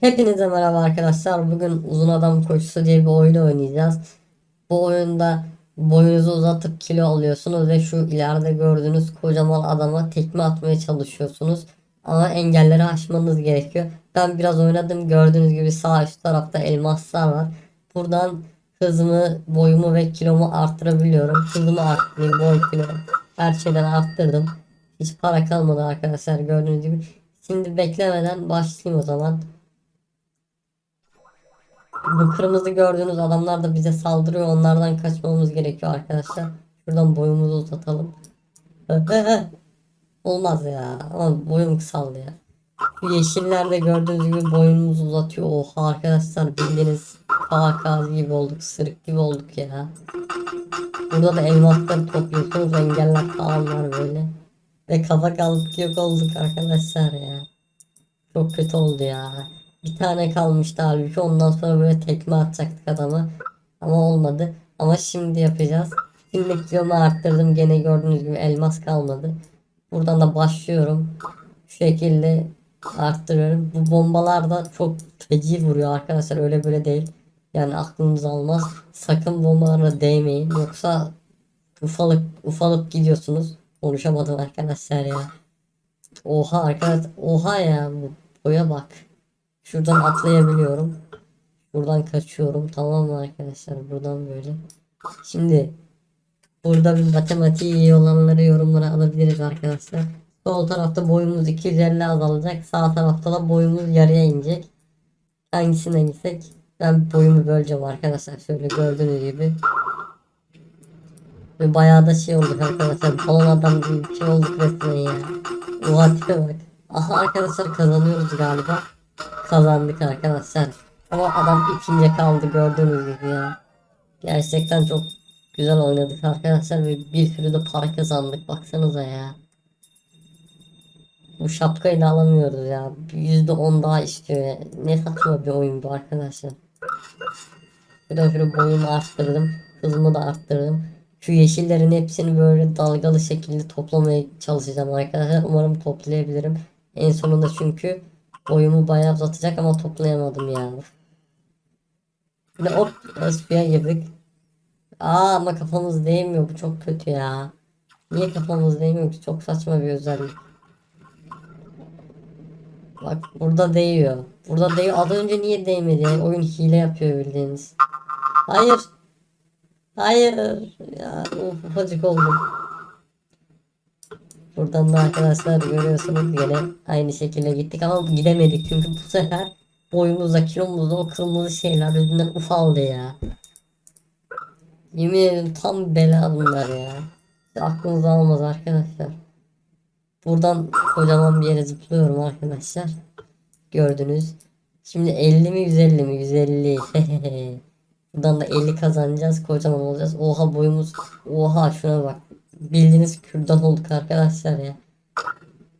Hepinize merhaba arkadaşlar. Bugün uzun adam koşusu diye bir oyun oynayacağız. Bu oyunda boyunuzu uzatıp kilo alıyorsunuz ve şu ileride gördüğünüz kocaman adama tekme atmaya çalışıyorsunuz. Ama engelleri aşmanız gerekiyor. Ben biraz oynadım. Gördüğünüz gibi sağ üst tarafta elmaslar var. Buradan hızımı, boyumu ve kilomu arttırabiliyorum. Hızımı arttırayım, boy kilo her şeyden arttırdım. Hiç para kalmadı arkadaşlar gördüğünüz gibi. Şimdi beklemeden başlayayım o zaman. Bu kırmızı gördüğünüz adamlar da bize saldırıyor. Onlardan kaçmamız gerekiyor arkadaşlar. Şuradan boyumuzu uzatalım. Olmaz ya. Ama boyum kısaldı ya. Şu yeşillerde gördüğünüz gibi boyumuzu uzatıyor. Oha arkadaşlar bildiğiniz KKZ gibi olduk. Sırık gibi olduk ya. Burada da elmasları topluyorsunuz. Engeller falan var böyle. Ve kafa kalıp yok olduk arkadaşlar ya. Çok kötü oldu ya. Bir tane kalmıştı halbuki ondan sonra böyle tekme atacaktık adama. Ama olmadı. Ama şimdi yapacağız. Şimdi kilomu arttırdım. Gene gördüğünüz gibi elmas kalmadı. Buradan da başlıyorum. Şu şekilde arttırıyorum. Bu bombalar da çok feci vuruyor arkadaşlar. Öyle böyle değil. Yani aklınız almaz. Sakın bombalara değmeyin. Yoksa ufalık ufalık gidiyorsunuz. Konuşamadım arkadaşlar ya. Oha arkadaş. Oha ya. Boya bak. Şuradan atlayabiliyorum. Buradan kaçıyorum. Tamam mı arkadaşlar? Buradan böyle. Şimdi burada bir matematiği iyi olanları yorumlara alabiliriz arkadaşlar. Sol tarafta boyumuz 250 azalacak. Sağ tarafta da boyumuz yarıya inecek. Hangisine gitsek ben boyumu böleceğim arkadaşlar. Şöyle gördüğünüz gibi. Ve bayağı da şey olduk arkadaşlar. Balon adam gibi bir şey olduk resmen ya. Oha tipe bak. Aha arkadaşlar kazanıyoruz galiba. Kazandık arkadaşlar. Ama adam ikinci kaldı gördüğünüz gibi ya. Gerçekten çok güzel oynadık arkadaşlar ve bir sürü de para kazandık baksanıza ya. Bu şapkayı da alamıyoruz ya. Yüzde on daha istiyor ya. Ne saçma bir oyun bu arkadaşlar. Şurada şöyle boyumu arttırdım. Hızımı da arttırdım. Şu yeşillerin hepsini böyle dalgalı şekilde toplamaya çalışacağım arkadaşlar. Umarım toplayabilirim. En sonunda çünkü boyumu bayağı uzatacak ama toplayamadım ya. Şimdi hop suya girdik. Aa ama kafamız değmiyor. Bu çok kötü ya. Niye kafamız değmiyor ki? Çok saçma bir özellik. Bak burada değiyor. Burada değiyor. Az önce niye değmedi? Yani oyun hile yapıyor bildiğiniz. Hayır. Hayır. Ya of, ufacık oldum. Buradan da arkadaşlar görüyorsunuz gene aynı şekilde gittik ama gidemedik çünkü bu sefer boyumuzda kilomuzda o kırmızı şeyler yüzünden ufaldı ya. Yemin ederim tam bela bunlar ya. Hiç Aklınız almaz arkadaşlar. Buradan kocaman bir yere zıplıyorum arkadaşlar. Gördünüz. Şimdi 50 mi 150 mi 150. Buradan da 50 kazanacağız kocaman olacağız. Oha boyumuz. Oha şuna bak. Bildiğiniz kürdan olduk arkadaşlar ya.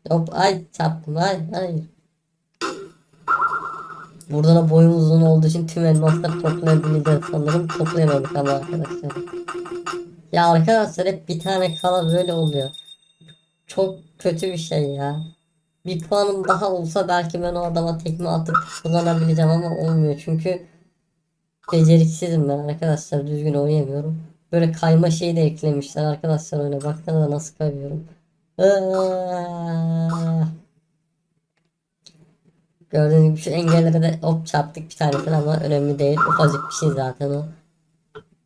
Hop ay çarptım ay ay. Burada da boyum uzun olduğu için tüm elmasları toplayabileceğiz sanırım. Toplayamadık ama arkadaşlar. Ya arkadaşlar hep bir tane kala böyle oluyor. Çok kötü bir şey ya. Bir puanım daha olsa belki ben o adama tekme atıp kazanabileceğim ama olmuyor çünkü beceriksizim ben arkadaşlar düzgün oynayamıyorum. Böyle kayma şeyi de eklemişler arkadaşlar oyuna baksanıza nasıl kayıyorum. Gördüğünüz gibi şu engellere de hop çarptık bir tanesini ama önemli değil. Ufacık bir şey zaten o.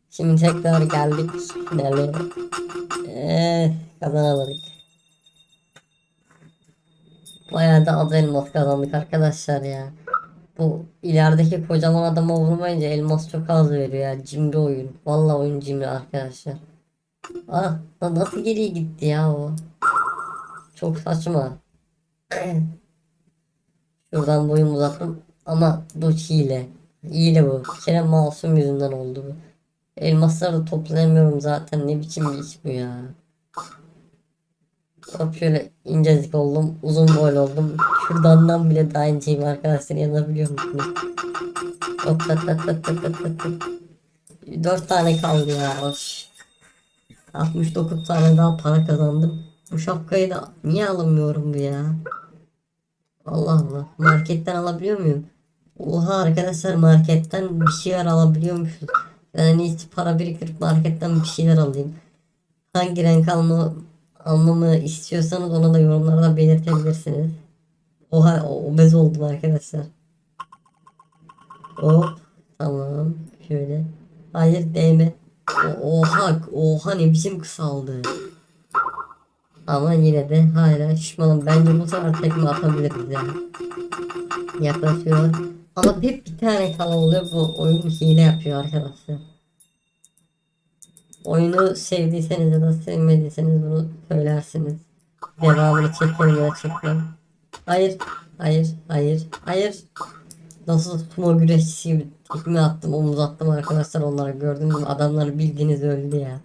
Şimdi tekrar geldik finale. Eee kazanamadık. Bayağı da az elmas kazandık arkadaşlar ya. Bu ilerideki kocaman adama vurmayınca elmas çok az veriyor ya. Cimri oyun. Vallahi oyun cimri arkadaşlar. Ah nasıl geriye gitti ya o. Çok saçma. Şuradan boyumu uzattım. Ama bu hile. Hile bu. Bir kere masum yüzünden oldu bu. Elmasları toplayamıyorum zaten. Ne biçim bir iş bu ya. Şöyle incecik oldum. Uzun boylu oldum. Şuradandan bile daha inceyim arkadaşlar yazabiliyor musunuz? Hop tat tat tat tat tat tat tat. 4 tane kaldı ya. Hoş. 69 tane daha para kazandım. Bu şapkayı da niye alamıyorum bu ya? Allah Allah. Marketten alabiliyor muyum? Oha arkadaşlar marketten bir şeyler alabiliyormuşuz. Yani hiç para biriktirip marketten bir şeyler alayım. Hangi renk alma, almamı istiyorsanız ona da yorumlarda belirtebilirsiniz. Oha obez oldum arkadaşlar. Hop tamam şöyle. Hayır değme. Oha oha ne biçim kısaldı. Ama yine de hala şişmanım. Bence bu sefer tekme atabiliriz ya. Yaklaşıyor. Ama hep bir tane kalan oluyor. Bu oyun hile yapıyor arkadaşlar. Oyunu sevdiyseniz ya da sevmediyseniz bunu söylersiniz. Devamını da çekmem. Hayır, hayır, hayır, hayır. Nasıl sumo güreşçisi gibi tekme attım, omuz attım arkadaşlar onlara gibi adamlar bildiğiniz öldü ya.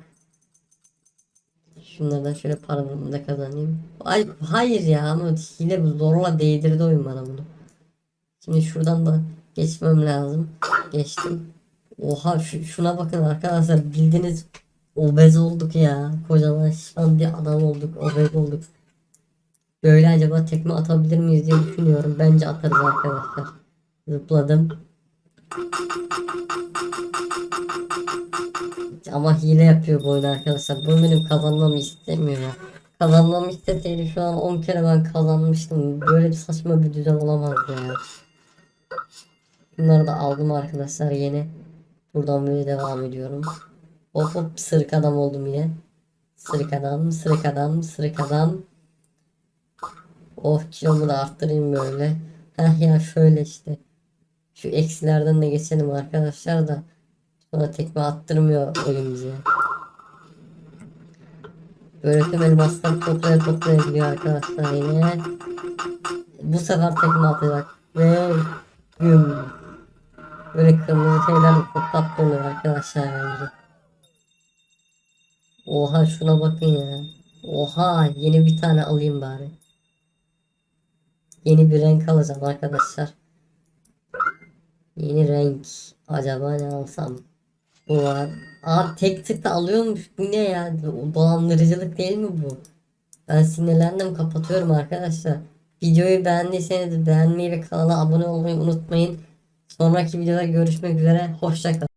Şunlardan şöyle paramı da kazanayım. Ay, hayır ya ama hile bu zorla değdirdi oyun bana bunu. Şimdi şuradan da geçmem lazım. Geçtim. Oha şu, şuna bakın arkadaşlar bildiğiniz obez olduk ya. Kocaman şişman bir adam olduk. Obez olduk. Böyle acaba tekme atabilir miyiz diye düşünüyorum. Bence atarız arkadaşlar. Zıpladım. Ama hile yapıyor bu oyun arkadaşlar. Bu benim kazanmamı istemiyor ya. Kazanmamı isteseydi şu an 10 kere ben kazanmıştım. Böyle bir saçma bir düzen olamazdı ya. Bunları da aldım arkadaşlar yeni. Buradan böyle devam ediyorum. Hop sırık adam oldum yine. Sırık adam, sırık adam, sırık adam. Oh kilomu da arttırayım böyle. Heh ya şöyle işte. Şu eksilerden de geçelim arkadaşlar da. Sonra tekme attırmıyor oyun bize. Böyle tüm elmaslar toplaya toplaya gidiyor arkadaşlar yine. Bu sefer tekme atacak. Ve güm. Böyle kırmızı şeyler de çok tatlı oluyor arkadaşlar bence. Oha şuna bakın ya. Oha yeni bir tane alayım bari. Yeni bir renk alacağım arkadaşlar. Yeni renk. Acaba ne alsam? Bu var. Aa tek tık da alıyormuş. Bu ne ya? Dolandırıcılık değil mi bu? Ben sinirlendim kapatıyorum arkadaşlar. Videoyu beğendiyseniz beğenmeyi ve kanala abone olmayı unutmayın. Sonraki videoda görüşmek üzere. Hoşçakalın.